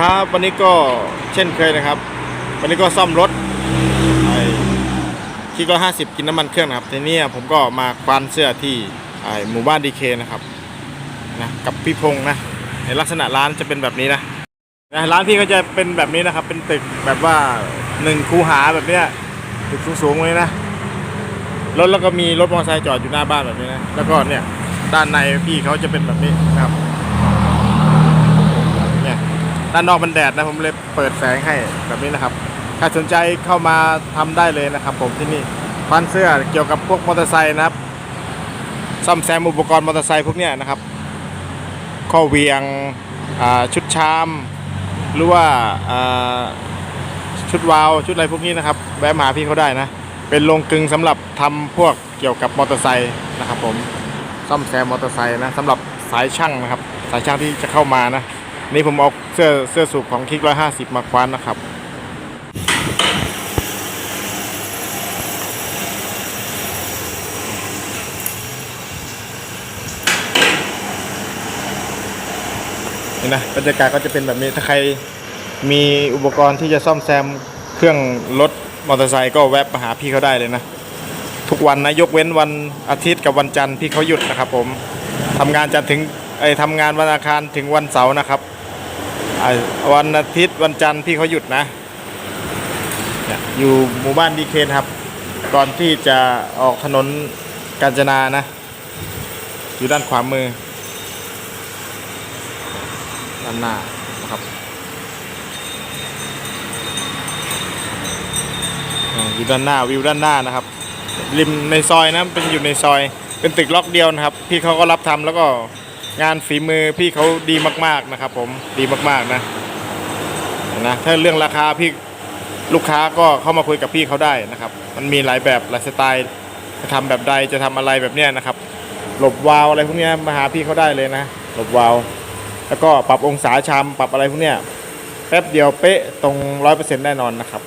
ครับ วันนี้ก็เช่นเคยนะครับ วันนี้ก็ซ่อมรถไอ้คิกร้อยห้าสิบกินน้ำมันเครื่องนะครับทีนี้ผมก็มาควานเสื้อที่ไอ้หมู่บ้านดีเคนะครับนะกับพี่พงษ์นะในลักษณะร้านจะเป็นแบบนี้นะนะร้านพี่ก็จะเป็นแบบนี้นะครับ เป็นตึกแบบว่าหนึ่งคูหาแบบเนี้ยตึกสูงๆเลยนะรถแล้วก็มีรถมอเตอร์ไซค์จอดอยู่หน้าบ้านแบบนี้นะแล้วก็เนี่ยด้านในพี่เขาจะเป็นแบบนี้นะครับ ด้านนอกมันแดดนะผมเลยเปิดแสงให้แบบนี้นะครับถ้าสนใจเข้ามาทำได้เลยนะครับ ผมที่นี่ฟันเสื้อเกี่ยวกับพวกมอเตอร์ไซค์นะครับ ซ่อมแซมอุปกรณ์มอเตอร์ไซค์พวกเนี้ยนะครับ ข้อเวียงชุดชาม หรือว่าชุดวาวชุดอะไรพวกนี้นะครับ แวะมาหาพี่เขาได้นะ เป็นโรงกลึงสำหรับทำพวกเกี่ยวกับมอเตอร์ไซค์นะครับ ผมซ่อมแซมมอเตอร์ไซค์นะสำหรับสายช่างนะครับ สายช่างที่จะเข้ามานะ นี่ผมเอาเสื้อเสื้อสูบของคิกร้อยห้าสิบมาคว้านนะครับ นี่นะบรรยากาศก็จะเป็นแบบนี้ถ้าใครมีอุปกรณ์ที่จะซ่อมแซมเครื่องรถมอเตอร์ไซค์ก็แวะมาหาพี่เขาได้เลยนะ ทุกวันนะยกเว้นวันอาทิตย์กับวันจันทร์พี่เขาหยุดนะครับผมทำงานจันทร์ถึงไอ้ทำงานวันอังคารถึงวันเสาร์นะครับ วันอาทิตย์วันจันทร์พี่เขาหยุดนะ อยู่หมู่บ้านดีเคนครับ ก่อนที่จะออกถนนกาญจนานะ อยู่ด้านขวามือ ด้านหน้านะครับอ่าอยู่ด้านหน้าวิวด้านหน้านะครับ ริมในซอยนะเป็นอยู่ในซอย เป็นตึกล็อกเดียวนะครับ พี่เขาก็รับทำแล้วก็ งานฝีมือพี่เขาดีมาก ๆนะครับ ผมดีมากๆนะนะถ้าเรื่องราคาพี่ลูกค้าก็เข้ามาคุยกับพี่เขาได้นะครับ มันมีหลายแบบหลายสไตล์จะทำแบบใดจะทำอะไรแบบเนี้ยนะครับ หลบวาวอะไรพวกเนี้ยมาหาพี่เขาได้เลยนะ หลบวาว แล้วก็ปรับองศาชามปรับอะไรพวกเนี้ยแป๊บเดียวเป๊ะตรงร้อยเปอร์เซ็นต์แน่นอนนะครับ